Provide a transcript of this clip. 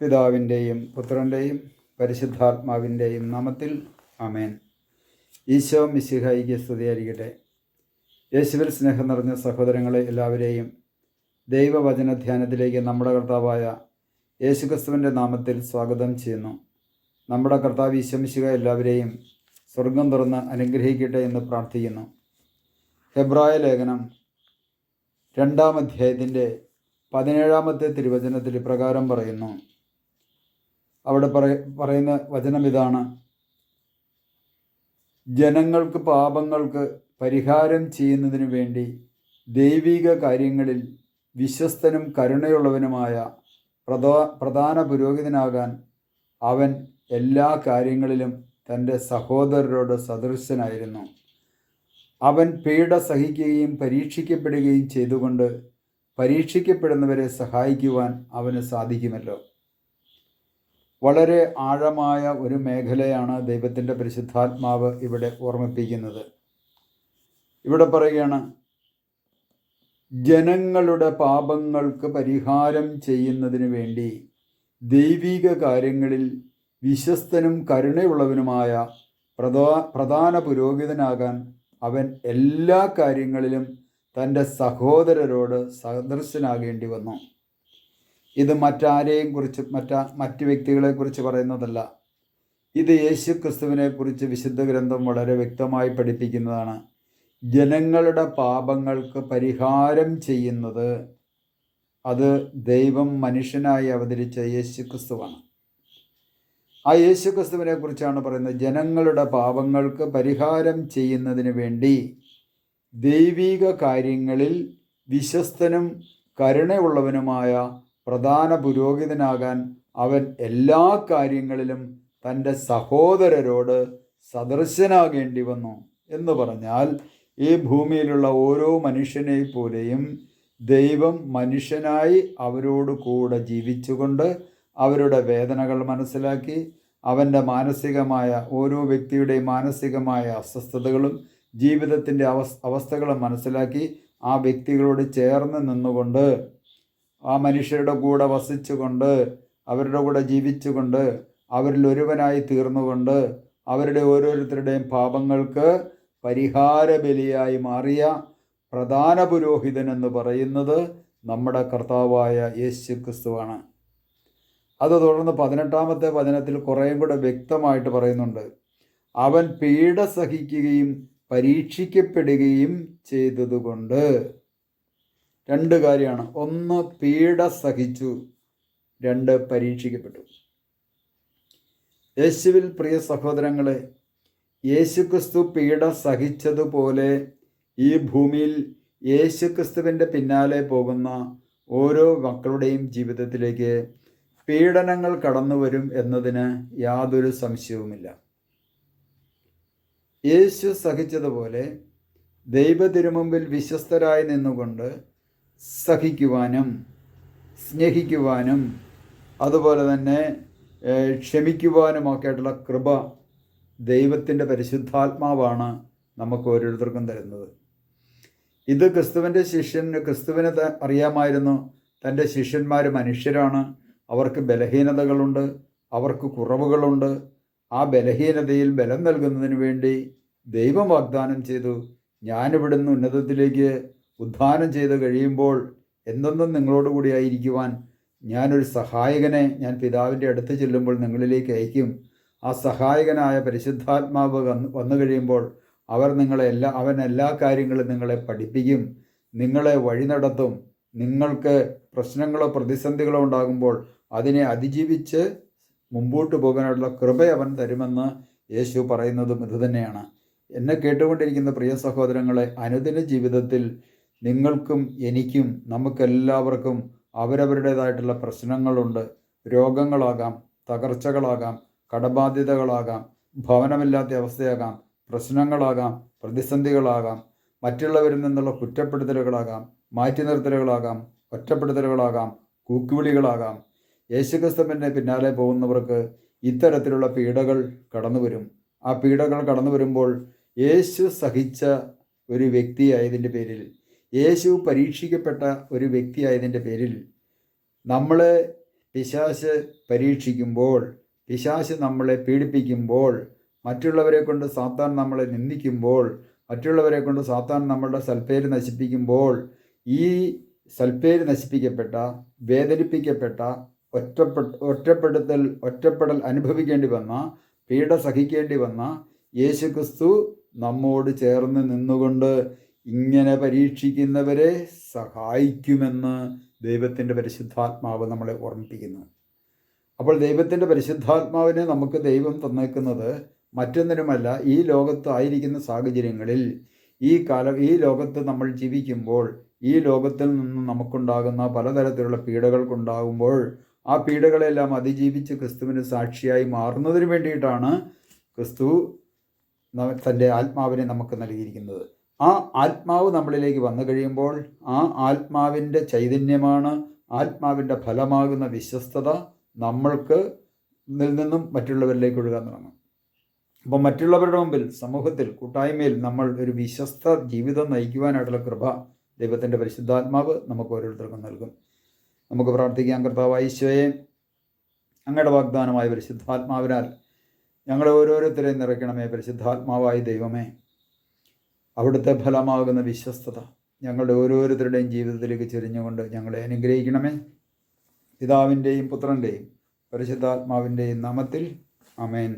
പിതാവിന്റെയും പുത്രന്റെയും പരിശുദ്ധാത്മാവിന്റെയും നാമത്തിൽ അമേൻ ഈശോ മിശിഹായിക്ക് സ്തുതിയായിരിക്കട്ടെ. യേശുവിൽ സ്നേഹം നിറഞ്ഞ സഹോദരങ്ങളെ എല്ലാവരെയും ദൈവവചന ധ്യാനത്തിലേക്ക് നമ്മുടെ കർത്താവായ യേശുക്രിസ്തുവിന്റെ നാമത്തിൽ സ്വാഗതം ചെയ്യുന്നു. നമ്മുടെ കർത്താവ് ഈശോമിശിക എല്ലാവരെയും സ്വർഗം തുറന്ന് അനുഗ്രഹിക്കട്ടെ എന്ന് പ്രാർത്ഥിക്കുന്നു. ഹെബ്രായ ലേഖനം രണ്ടാം അധ്യായത്തിന്റെ പതിനേഴാമത്തെ തിരുവചനത്തിൽ പ്രകാരം പറയുന്നു. അവിടെ പറ പറയുന്ന വചനം ഇതാണ്. ജനങ്ങൾക്ക് പാപങ്ങൾക്ക് പരിഹാരം ചെയ്യുന്നതിന് വേണ്ടി ദൈവിക കാര്യങ്ങളിൽ വിശ്വസ്തനും കരുണയുള്ളവനുമായ പ്രധാ പ്രധാന പുരോഹിതനാകാൻ അവൻ എല്ലാ കാര്യങ്ങളിലും തന്റെ സഹോദരരോട് സദൃശനായിരുന്നു. അവൻ പീഡ സഹിക്കുകയും പരീക്ഷിക്കപ്പെടുകയും ചെയ്തുകൊണ്ട് പരീക്ഷിക്കപ്പെടുന്നവരെ സഹായിക്കുവാൻ അവന് സാധിക്കുമല്ലോ. വളരെ ആഴമായ ഒരു മേഖലയാണ് ദൈവത്തിന്റെ പരിശുദ്ധാത്മാവ് ഇവിടെ ഓർമ്മിപ്പിക്കുന്നത്. ഇവിടെ പറയുകയാണ് ജനങ്ങളുടെ പാപങ്ങൾക്ക് പരിഹാരം ചെയ്യുന്നതിന് വേണ്ടി ദൈവിക കാര്യങ്ങളിൽ വിശ്വസ്തനും കരുണയുള്ളവനുമായ പ്രധാ പ്രധാന പുരോഹിതനാകാൻ അവൻ എല്ലാ കാര്യങ്ങളിലും തന്റെ സഹോദരരോട് സദൃശനാകേണ്ടി വന്നു. ഇത് മറ്റാരെയും കുറിച്ച് മറ്റ മറ്റ് വ്യക്തികളെ കുറിച്ച് പറയുന്നതല്ല. ഇത് യേശു ക്രിസ്തുവിനെ കുറിച്ച് വിശുദ്ധ ഗ്രന്ഥം വളരെ വ്യക്തമായി പഠിപ്പിക്കുന്നതാണ്. ജനങ്ങളുടെ പാപങ്ങൾക്ക് പരിഹാരം ചെയ്യുന്നത് അത് ദൈവം മനുഷ്യനായി അവതരിച്ച യേശു ക്രിസ്തുവാണ് ആ യേശു ക്രിസ്തുവിനെ കുറിച്ചാണ് പറയുന്നത്. ജനങ്ങളുടെ പാപങ്ങൾക്ക് പരിഹാരം ചെയ്യുന്നതിന് വേണ്ടി ദൈവീക കാര്യങ്ങളിൽ വിശ്വസ്തനും കരുണയുള്ളവനുമായ പ്രധാന പുരോഹിതനാകാൻ അവൻ എല്ലാ കാര്യങ്ങളിലും തന്റെ സഹോദരരോട് സദൃശനാകേണ്ടി വന്നു. എന്ന് പറഞ്ഞാൽ ഈ ഭൂമിയിലുള്ള ഓരോ മനുഷ്യനെ പോലെയും ദൈവം മനുഷ്യനായി അവരോട് കൂടെ ജീവിച്ചുകൊണ്ട് അവരുടെ വേദനകൾ മനസ്സിലാക്കി അവന്റെ മാനസികമായ ഓരോ വ്യക്തിയുടെയും മാനസികമായ അസ്വസ്ഥതകളും ജീവിതത്തിന്റെ അവസ് അവസ്ഥകളും മനസ്സിലാക്കി ആ വ്യക്തികളോട് ചേർന്ന് നിന്നുകൊണ്ട് ആ മനുഷ്യരുടെ കൂടെ വസിച്ചുകൊണ്ട് അവരുടെ കൂടെ ജീവിച്ചുകൊണ്ട് അവരിൽ ഒരുവനായി തീർന്നുകൊണ്ട് അവരുടെ ഓരോരുത്തരുടെയും പാപങ്ങൾക്ക് പരിഹാര ബലിയായി മാറിയ പ്രധാന പുരോഹിതൻ എന്ന് പറയുന്നത് നമ്മുടെ കർത്താവായ യേശു ക്രിസ്തുവാണ് അത് തുടർന്ന് പതിനെട്ടാമത്തെ വചനത്തിൽ കുറേയും കൂടെ വ്യക്തമായിട്ട് പറയുന്നുണ്ട്. അവൻ പീഡ സഹിക്കുകയും പരീക്ഷിക്കപ്പെടുകയും ചെയ്തതുകൊണ്ട്. രണ്ട് കാര്യമാണ്. ഒന്ന് പീഡ സഹിച്ചു രണ്ട് പരീക്ഷിക്കപ്പെട്ടു. യേശുവിൽ പ്രിയ സഹോദരങ്ങളെ യേശുക്രിസ്തു പീഡ സഹിച്ചതുപോലെ ഈ ഭൂമിയിൽ യേശുക്രിസ്തുവിന്റെ പിന്നാലെ പോകുന്ന ഓരോ മക്കളുടെയും ജീവിതത്തിലേക്ക് പീഡനങ്ങൾ കടന്നു വരും എന്നതിന് യാതൊരു സംശയവുമില്ല. യേശു സഹിച്ചതുപോലെ ദൈവത്തിരുമുമ്പിൽ വിശ്വസ്തരായി നിന്നുകൊണ്ട് സഹിക്കുവാനും സ്നേഹിക്കുവാനും അതുപോലെ തന്നെ ക്ഷമിക്കുവാനുമൊക്കെയായിട്ടുള്ള കൃപ ദൈവത്തിന്റെ പരിശുദ്ധാത്മാവാണ് നമുക്ക് ഓരോരുത്തർക്കും തരുന്നത്. ഇത് ക്രിസ്തുവിന്റെ ശിഷ്യന് ക്രിസ്തുവിനെ അറിയാമായിരുന്നു. തന്റെ ശിഷ്യന്മാർ മനുഷ്യരാണ്. അവർക്ക് ബലഹീനതകളുണ്ട്. അവർക്ക് കുറവുകളുണ്ട്. ആ ബലഹീനതയിൽ ബലം നൽകുന്നതിന് വേണ്ടി ദൈവം വാഗ്ദാനം ചെയ്തു. ഞാനിവിടുന്ന് ഉന്നതത്തിലേക്ക് ഉദ്ധാനം ചെയ്ത് കഴിയുമ്പോൾ എന്തെന്നും നിങ്ങളോട് കൂടി ആയിരിക്കുവാൻ ഞാനൊരു സഹായകനെ ഞാൻ പിതാവിന്റെ അടുത്ത് ചെല്ലുമ്പോൾ നിങ്ങളിലേക്ക് അയക്കും. ആ സഹായകനായ പരിശുദ്ധാത്മാവ് വന്ന് വന്നു കഴിയുമ്പോൾ അവർ നിങ്ങളെ എല്ലാ അവൻ എല്ലാ കാര്യങ്ങളും നിങ്ങളെ പഠിപ്പിക്കും. നിങ്ങളെ വഴി നടത്തും. നിങ്ങൾക്ക് പ്രശ്നങ്ങളോ പ്രതിസന്ധികളോ ഉണ്ടാകുമ്പോൾ അതിനെ അതിജീവിച്ച് മുമ്പോട്ട് പോകാനുള്ള കൃപ അവൻ തരുമെന്ന് യേശു പറയുന്നതും ഇതുതന്നെയാണ്. എന്നെ കേട്ടുകൊണ്ടിരിക്കുന്ന പ്രിയ സഹോദരങ്ങളെ അനുദിന ജീവിതത്തിൽ നിങ്ങൾക്കും എനിക്കും നമുക്കെല്ലാവർക്കും അവരവരുടേതായിട്ടുള്ള പ്രശ്നങ്ങളുണ്ട്. രോഗങ്ങളാകാം തകർച്ചകളാകാം കടബാധ്യതകളാകാം ഭവനമില്ലാത്ത അവസ്ഥയാകാം പ്രശ്നങ്ങളാകാം പ്രതിസന്ധികളാകാം മറ്റുള്ളവരിൽ നിന്നുള്ള കുറ്റപ്പെടുത്തലുകളാകാം മാറ്റി നിർത്തലുകളാകാം ഒറ്റപ്പെടുത്തലുകളാകാം കൂക്കുവിളികളാകാം. യേശുക്രിസ്തുവിന്റെ പിന്നാലെ പോകുന്നവർക്ക് ഇത്തരത്തിലുള്ള പീഡകൾ കടന്നു വരും ആ പീഡകൾ കടന്നു വരുമ്പോൾ യേശു സഹിച്ച ഒരു വ്യക്തിയായതിന്റെ പേരിൽ യേശു പരീക്ഷിക്കപ്പെട്ട ഒരു വ്യക്തിയായതിന്റെ പേരിൽ നമ്മൾ പിശാശ് പരീക്ഷിക്കുമ്പോൾ പിശാശ് നമ്മളെ പീഡിപ്പിക്കുമ്പോൾ മറ്റുള്ളവരെ കൊണ്ട് സാത്താൻ നമ്മളെ നിന്ദിക്കുമ്പോൾ മറ്റുള്ളവരെ കൊണ്ട് സാത്താൻ നമ്മളുടെ സൽപ്പേര് നശിപ്പിക്കുമ്പോൾ ഈ സൽപ്പേര് നശിപ്പിക്കപ്പെട്ട വേദനിപ്പിക്കപ്പെട്ട ഒറ്റപ്പെട്ട ഒറ്റപ്പെടുത്തൽ ഒറ്റപ്പെടൽ അനുഭവിക്കേണ്ടി വന്ന പീഡ സഹിക്കേണ്ടി വന്ന യേശുക്രിസ്തു നമ്മോട് ചേർന്ന് നിന്നുകൊണ്ട് ഇങ്ങനെ പരീക്ഷിക്കുന്നവരെ സഹായിക്കുമെന്ന് ദൈവത്തിന്റെ പരിശുദ്ധാത്മാവ് നമ്മളെ ഓർമ്മിപ്പിക്കുന്നു. അപ്പോൾ ദൈവത്തിന്റെ പരിശുദ്ധാത്മാവിനെ നമുക്ക് ദൈവം തന്നേക്കുന്നത് മറ്റൊന്നിനുമല്ല ഈ ലോകത്ത് ആയിരിക്കുന്ന സാഹചര്യങ്ങളിൽ ഈ കാലം ഈ ലോകത്ത് നമ്മൾ ജീവിക്കുമ്പോൾ ഈ ലോകത്തിൽ നിന്ന് നമുക്കുണ്ടാകുന്ന പലതരത്തിലുള്ള പീഡകൾക്കുണ്ടാകുമ്പോൾ ആ പീഡകളെല്ലാം അതിജീവിച്ച് ക്രിസ്തുവിന് സാക്ഷിയായി മാറുന്നതിന് വേണ്ടിയിട്ടാണ് ക്രിസ്തു തന്റെ ആത്മാവിനെ നമുക്ക് നൽകിയിരിക്കുന്നത്. ആ ആത്മാവ് നമ്മളിലേക്ക് വന്നു കഴിയുമ്പോൾ ആ ആത്മാവിന്റെ ചൈതന്യമാണ് ആത്മാവിന്റെ ഫലമാകുന്ന വിശ്വസ്തത നമ്മൾക്ക് നിന്നും മറ്റുള്ളവരിലേക്ക് ഒഴുകാൻ തുടങ്ങും. അപ്പോൾ മറ്റുള്ളവരുടെ മുമ്പിൽ സമൂഹത്തിൽ കൂട്ടായ്മയിൽ നമ്മൾ ഒരു വിശ്വസ്ത ജീവിതം നയിക്കുവാനായിട്ടുള്ള കൃപ ദൈവത്തിന്റെ പരിശുദ്ധാത്മാവ് നമുക്ക് ഓരോരുത്തർക്കും നൽകും. നമുക്ക് പ്രാർത്ഥിക്കാം കർത്താവ് ഐശ്വയെ അങ്ങയുടെ വാഗ്ദാനമായ പരിശുദ്ധാത്മാവിനാൽ ഞങ്ങളെ ഓരോരുത്തരെയും നിറയ്ക്കണമേ പരിശുദ്ധാത്മാവായി ദൈവമേ. അവിടുത്തെ ഫലമാകുന്ന വിശ്വസ്തത ഞങ്ങളുടെ ഓരോരുത്തരുടെയും ജീവിതത്തിലേക്ക് ചെരിഞ്ഞുകൊണ്ട് ഞങ്ങളെ അനുഗ്രഹിക്കണമേ. പിതാവിന്റെയും പുത്രന്റെയും പരിശുദ്ധാത്മാവിന്റെയും നാമത്തിൽ അമേൻ